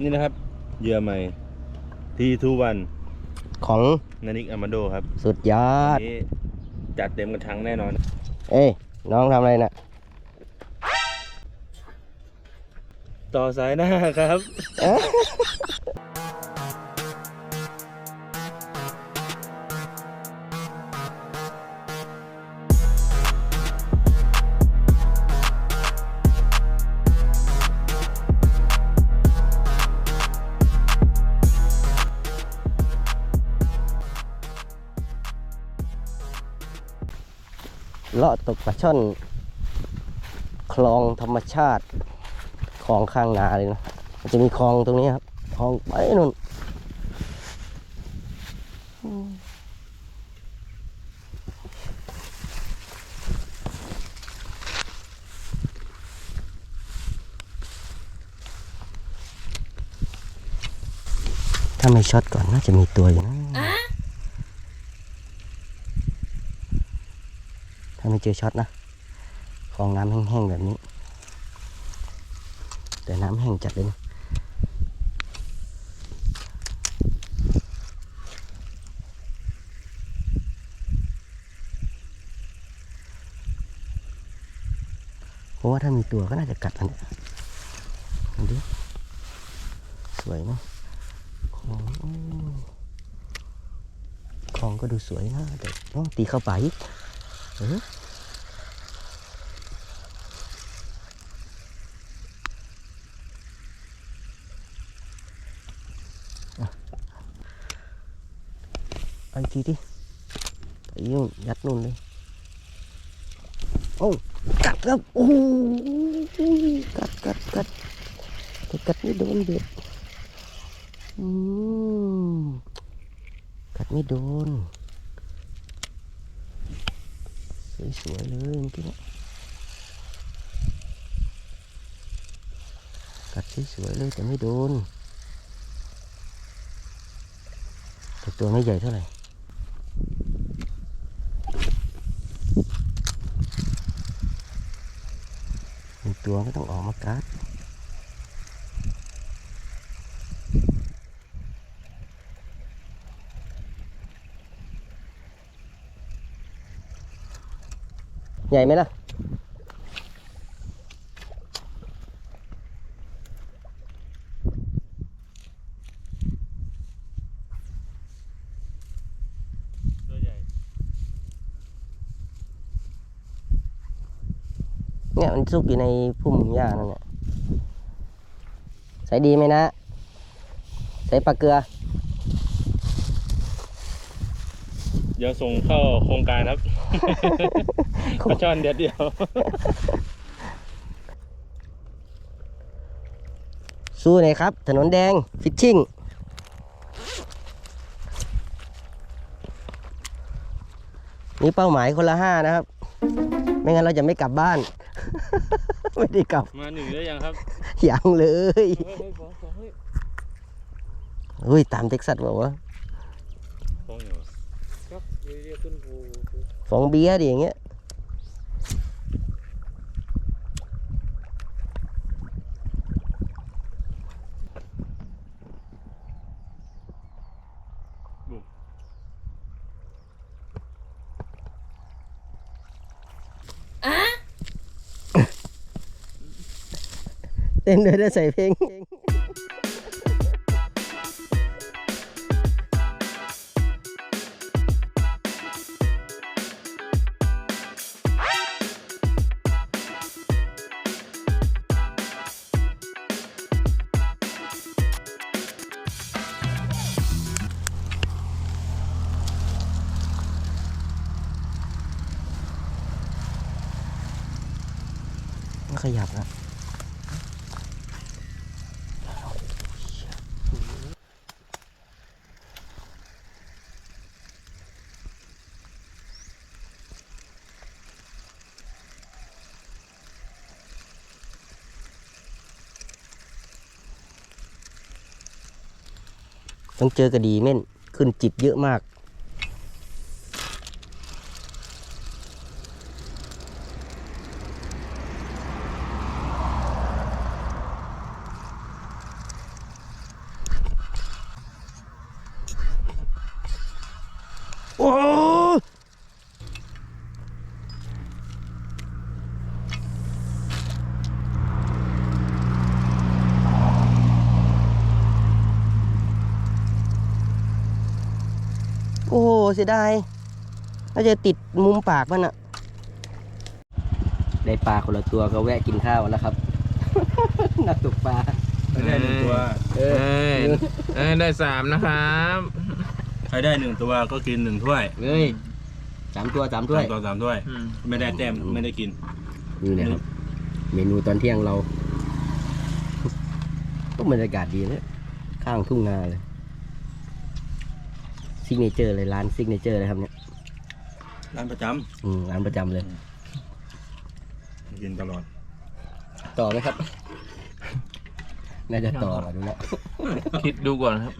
นี่นะครับเหยื่อใหม่ทีทูวันของนานิกอามาโดครับสุดยออัดนนี้จัดเต็มกระชังแน่นอน เอ้ยน้องทำอะไรนะต่อสายหน้าครับ เลาะตกปลาช่อน คลองธรรมชาติคลองข้างนาเลยนะมันจะมีคลองตรงนี้ครับคลองไปนู่นถ้าไม่ช็อตก่อนน่าจะมีตัวอยู่นะ ถ้าไม่เจอช็อตนะคลองน้ำแห้งๆแบบนี้ แต่น้ำแห้งจัดเลยนะเพราะว่าถ้ามีตัวก็น่าจะกัดอันเนี้ยดูดิสวยนะของโอ้ของก็ดูสวยนะแต่ต้องตีเข้าไป อีกเออเอาอีกทีดิไปยุ่งยัดนู่นเลยโอ้ สวยเลยเมื่อกี้นะกัดสวยเลยแต่ไม่โดนแต่ตัวไม่ใหญ่เท่าไหร่ตัวก็ต้องออกมากัด ใหญ่ไหมล่ะ เนี่ยมันซุกอยู่ในพุ่มหญ้านั่นแหละใส่ดีไหมนะ ใส่ปลาเกลือ เดี๋ยวส่งเข้าโครงการครับปลาช่อนเดียวเดียว สู้หน่อยครับ ถนนแดง ฟิชชิ่งนี่เป้าหมายคนละห้านะครับ ไม่งั้นเราจะไม่กลับบ้าน ไม่ได้กลับ มาหนึ่งได้ยังครับยังเลยเฮ้ยเฮ้ยฟ้องฟ้องเฮ้ยเฮ้ยตามเท็กซัสบอกว่าฟ้องอยู่ ครับเรียกขึ้น ต้องเจอกระดีเม่นขึ้นจิตเยอะมาก เสียดายน่าจะติดมุมปากมันอะได้ปลาคนละตัวก็แวะกินข้าวแล้วครับ นักตกปลาได้หนึ่งตัวเอเอ้อยเอ้ยได้สามนะครับใครได้หนึ่งตัวก็กินหนึ่งถ้วยเฮ้ยสามตัวสามถ้วยสามตัวสามถ้วย ไม่ได้แต้มไม่ได้กิน นี่นะครับ เมนูตอนเที่ยงเรา ก็บรรยากาศดีนะข้างทุ่งนาเลย ซิกเนเจอร์เลยร้านซิกเนเจอร์เลยครับเนี่ยร้านประจอืมร้านประจำเลยำกินตลอด ต่อไหมครับ น่าจะต่อมาดูแล้ว คิดดูก่อนครับ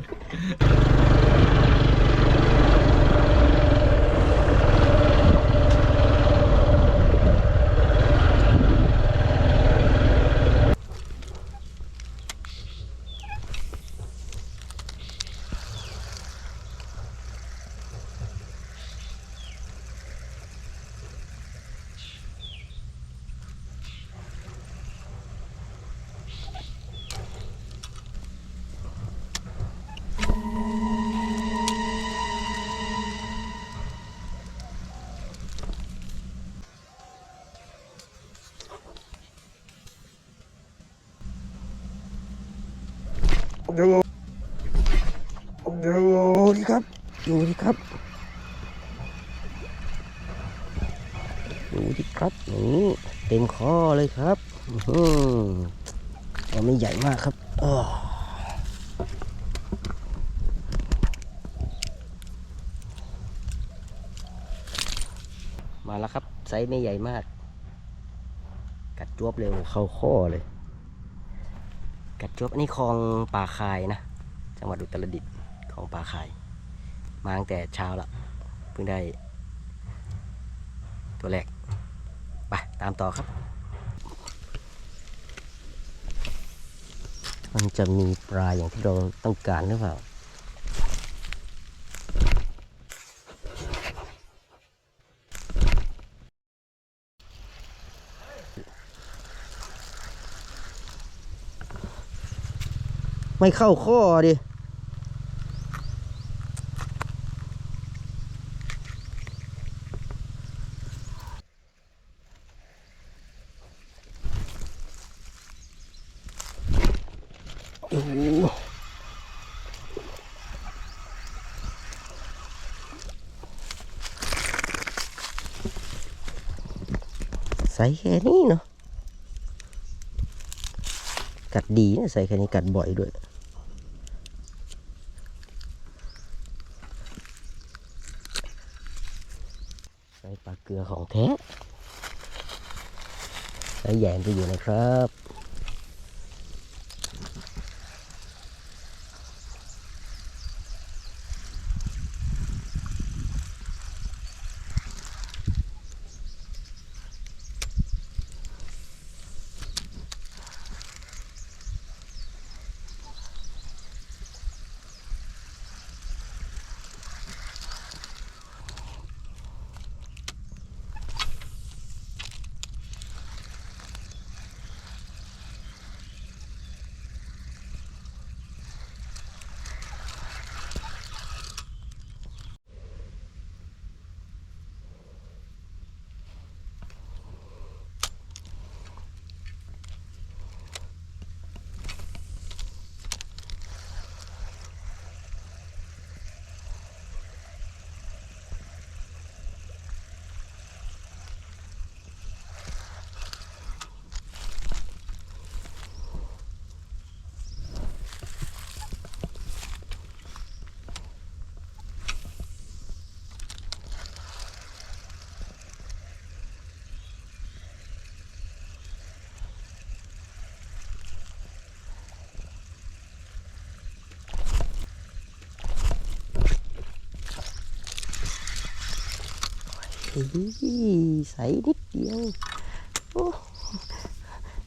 ดูดูดิครับ ดูดิครับ ดูดิครับนี่เต็มข้อเลยครับอื้อหือตัวไม่ใหญ่มากครับอ้อมาแล้วครับ ไซส์ไม่ใหญ่มาก กัดจวบเร็วเข้าข้อเลย กัดจวบอันนี้คลองป่าคายนะ จังหวัดอุตรดิตถ์ของป่าคาย มาตั้งแต่เช้าละเพิ่งได้ ตัวแรก ไป ตามต่อครับ มันจะมีปลาอย่างที่เราต้องการหรือเปล่า ไม่เข้าข้อดิโอ้โหใส่แค่นี้เนาะกัดดีนะใส่แค่นี้กัดบ่อยด้วย ใส่ปลา เกลือของแท้ใส่แหยมไปอยู่นะครับ ใสนิดเดียว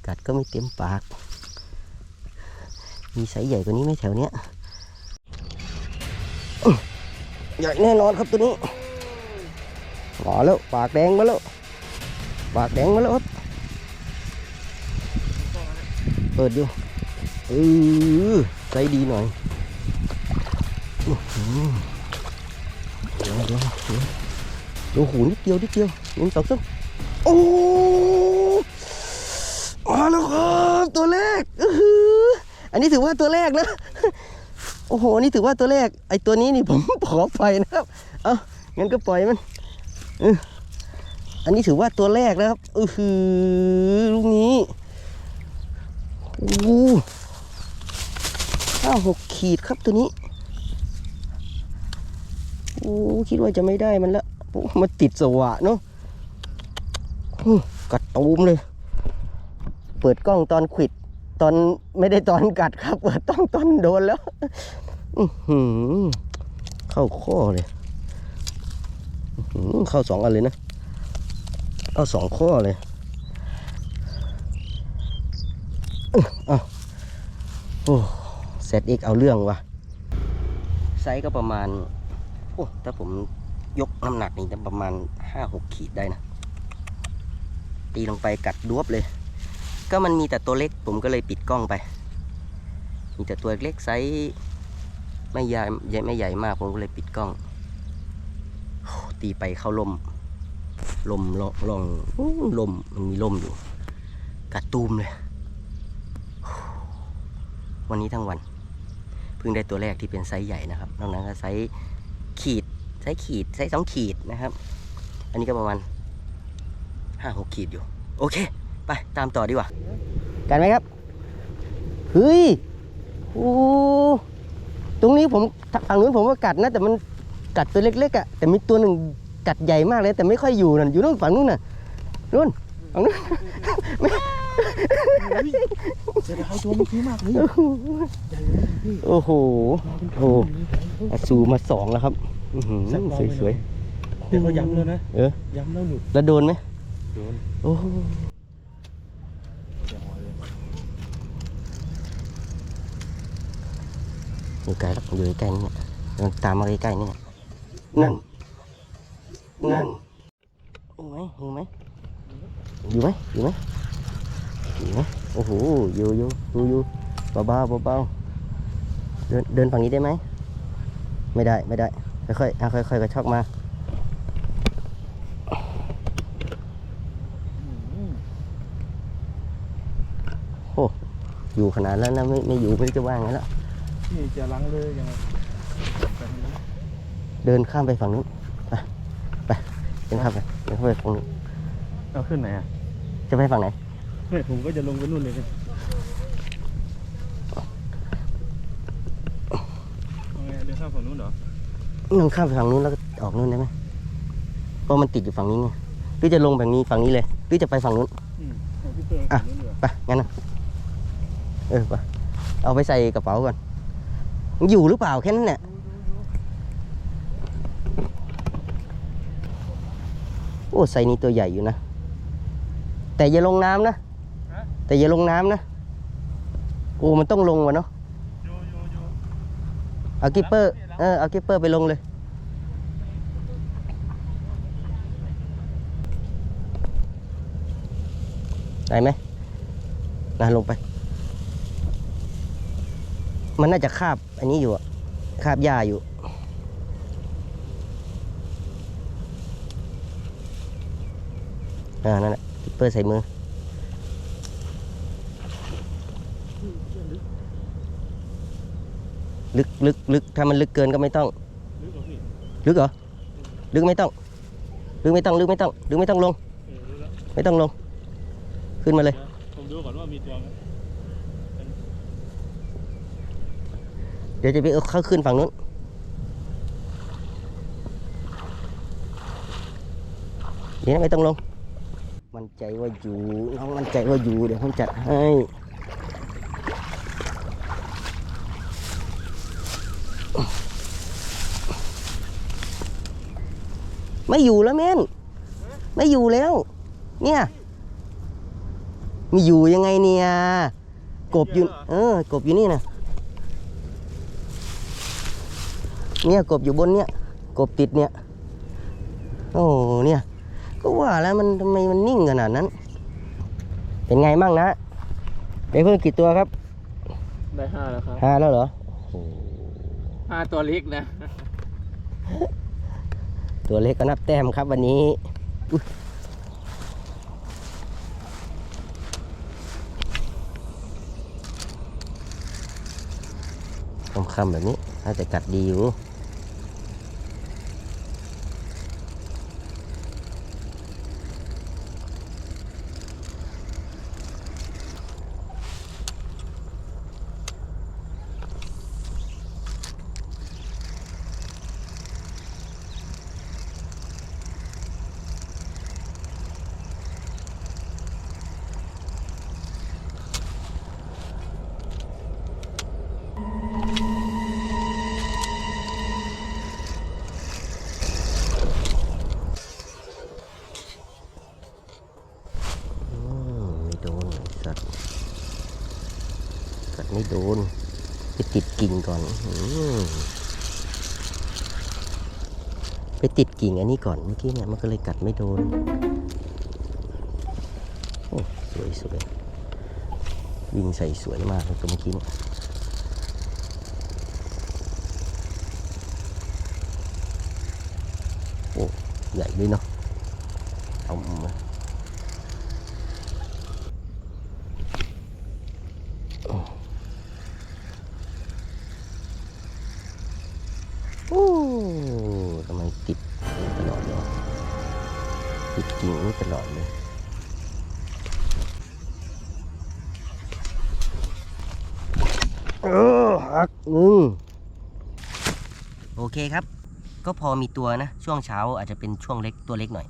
กัดก็ไม่เต็มปาก มีไซส์ใหญ่กว่านี้ไหมแถวเนี้ยใหญ่แน่นอนครับตัวนี้มาแล้วปากแดงมาแล้ว ปากแดงมาแล้วครับเปิดดูเออไซส์ดีหน่อยอื้อหือเดี๋ยวเดี๋ยวเดี๋ยว โอ้โหนิดเดียวนิดเดียวหนึ่งสองสามโอ้มาแล้วครับตัวแรกอือหืออันนี้ถือว่าตัวแรกนะโอ้โหนี่ถือว่าตัวแรกไอตัวนี้นี่ผมขอปล่อยนะครับเอางั้นก็ปล่อยมันอออันนี้ถือว่าตัวแรกนะครับอือหือลูกนี้โอ้หห้าหกขีดครับตัวนี้โอ้คิดว่าจะไม่ได้มันละ มันติดสวะเนาะกัดตูมเลย เปิดกล้องตอนขวิด ตอนไม่ได้ตอนกัดครับ เปิดต้องตอนโดนแล้วเข้าข้อเลยเข้าสองอันเลยนะเอาสองข้อเลยเอาโอ้เซตเอ็กเอาเรื่องว่ะไซส์ก็ประมาณ โอ้ถ้าผม ยกน้ำหนักนี่จะประมาณห้าหกขีดได้นะ ตีลงไปกัดดวบเลย ก็มันมีแต่ตัวเล็กผมก็เลยปิดกล้องไป มีแต่ตัวเล็กไซส์ไม่ใหญ่ใหญ่ไม่ใหญ่มากผมก็เลยปิดกล้อง ตีไปเข้าลมลมลองลองลมมันมีลมอยู่ กัดตูมเลย วันนี้ทั้งวัน เพิ่งได้ตัวแรกที่เป็นไซส์ใหญ่นะครับนอกนั้นก็ไซส์ ไซส์ขีดไซส์สองขีดนะครับ อันนี้ก็ประมาณห้าหกขีดอยู่ โอเค ไปตามต่อดีกว่า กันไหมครับ เฮ้ยโอ้ตรงนี้ผมฝั่งนู้นผมก็กัดนะ แต่มันกัดตัวเล็กๆอะ่ะแต่มีตัวหนึ่งกัดใหญ่มากเลย แต่ไม่ค่อยอยู่นั่นอยู่นู่นฝั่งนู้นน่ะนู่นฝั่งนู้นเสียดายตัวเมื่อกี้มากเลยโอ้โหโอ้โหอาซูมาสองแล้วครับ อื้อหือสวยแต่เขาย้ำแล้วนะๆเออย้ำแล้วหนุดแล้วโดนไหมโดนโอ้โหเสียหอยเลยอยู่ไกลแล้วอยู่ใกล้ๆนี่เนี่ยเดินตามมาใกล้ๆนี่เนี่ยนั่นนั่นอยู่ไหมอยู่ไหมอยู่ไหมอยู่ไหมอยู่ไหมโอ้โหอยู่อยู่อยู่อยู่เบาๆเบาๆเดินเดินฝั่งนี้ได้ไหมไม่ได้ไม่ได้ ค่อยๆอะค่อยๆกระชอกมาอยู่ขนาดแล้วนะไม่ไม่อยู่ไม่รู้จะว่าไงแล้วนี่จะล้างเลยยังไงไปทางนี้เดินข้ามไปฝั่งนู้นไปไปเดินข้ามไปเดินเข้าไปฝั่งนู้นเอาขึ้นไหนอะจะไปฝั่งไหนไม่ผมก็จะลงไปนู่นเลยเนี่ยเอาไงเดินข้ามฝั่งนู้นเหรอ นั่งข้ามไปฝั่งนู้นแล้วก็ออกนู้นได้ไหมเพราะมันติดอยู่ฝั่งนี้ไงหรือจะลงแบบนี้ฝั่งนี้เลยหรือจะไปฝั่งนู้นอืมเอาพี่เติมอะฝั่งนู้นดีกว่าไปงั้นนะเออไปเอาไปใส่กระเป๋าก่อนมันอยู่หรือเปล่าแค่นั้นแหละโอ้ใส่นี้ตัวใหญ่อยู่นะ แต่อย่าลงน้ำนะแต่อย่าลงน้ำนะโอ้มันต้องลงวะเนาะอยู่อยู่อยู่ เอากิปเปอร์เออเอากิปเปอร์ไปลงเลย ได้ไหมนะลงไป มันน่าจะคาบอันนี้อยู่อะคาบหญ้าอยู่อ่านั่นแหละกิปเปอร์ใส่มือ ลึกลึกลึกถ้ามันลึกเกินก็ไม่ต้องลึกเหรอพี่ลึกเหรอ ลึกไม่ต้อง ลึกไม่ต้อง ลึกไม่ต้อง ลึกไม่ต้องลงเออรู้แล้วไม่ต้องลง ขึ้นมาเลยเดี๋ยวผมดูก่อนว่ามีตัวไหมเดี๋ยวจะไปเอาเข้าขึ้นฝั่งนู้น เดี๋ยวนะไม่ต้องลง มั่นใจว่าอยู่ น้องมั่นใจว่าอยู่ เดี๋ยวผมจัดให้ ไม่อยู่แล้วเม่นไม่อยู่แล้ว เนี่ยมีอยู่ยังไงเนี่ยกบอยู่เออกบอยู่นี่นะเนี่ยกบอยู่บนเนี่ยกบติดเนี่ยโอ้เนี่ย ก็ว่าแล้วมันทำไมมันนิ่งขนาดนั้น เป็นไงมั่งนะได้เพิ่มกี่ตัวครับ ได้ห้าแล้วครับห้าแล้วเหรอห้าตัวเล็กนะ ตัวเล็กก็นับแต้มครับวันนี้คำคำๆแบบนี้น่าจะกัดดีอยู่ โดนไปติดกิ่งก่อนอไปติดกิ่งอันนี้ก่อนเมื่อกี้เนี่ยมันก็เลยกัดไม่โดน โอ้สวยสวยวิ่งใส่สวยมากเลยตัวเมื่อกี้เนี่ยโอ้ใหญ่ด้วยเนาะ เคครับ ก็พอมีตัวนะ ช่วงเช้าอาจจะเป็นช่วงเล็กตัวเล็กหน่อย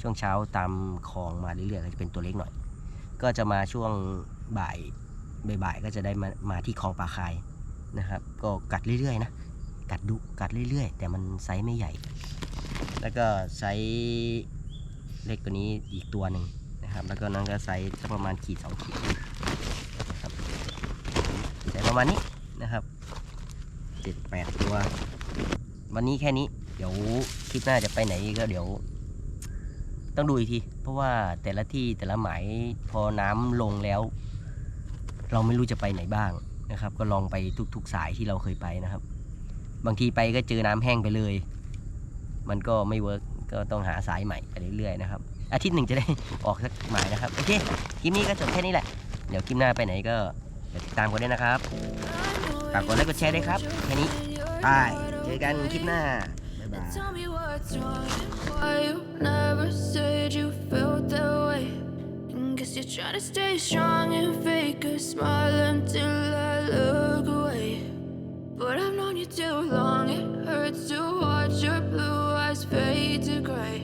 ช่วงเช้าตามคลองมาเรื่อยๆก็จะเป็นตัวเล็กหน่อย ก็จะมาช่วงบ่ายบ่ายๆก็จะได้มามาที่คลองปลาคายนะครับ ก็กัดเรื่อยๆนะ กัดดุกัดเรื่อยๆ แต่มันไซส์ไม่ใหญ่ แล้วก็ไซส์เล็กกว่านี้อีกตัวหนึ่งนะครับ แล้วก็นั้นก็ไซส์ประมาณขีดสองขีดนะครับแต่ประมาณนี้นะครับเจ็ดแปดตัว วันนี้แค่นี้ เดี๋ยวคลิปหน้าจะไปไหนก็เดี๋ยว ต้องดูอีกที เพราะว่าแต่ละที่แต่ละหมายพอน้ำลงแล้ว เราไม่รู้จะไปไหนบ้างนะครับ ก็ลองไปทุก ๆ สายที่เราเคยไปนะครับ บางทีไปก็เจอน้ำแห้งไปเลย มันก็ไม่เวิร์กก็ต้องหาสายใหม่ไปเรื่อยๆนะครับ อาทิตย์หนึ่งจะได้ออกสักหมายนะครับโอเคคลิปนี้ก็จบแค่นี้แหละเดี๋ยวคลิปหน้าไปไหนก็เดี๋ยวติดตามกันด้วยนะครับฝากกดไลค์กดแชร์ด้วยครับ แค่นี้บาย อกันคลิปหน้า บ๊ายบาย Tell me what's wrong and why you never said you felt that way. And guess you're trying to stay strong and fake a smile until I look away. But I've known you too long, it hurts to watch your blue eyes fade to gray.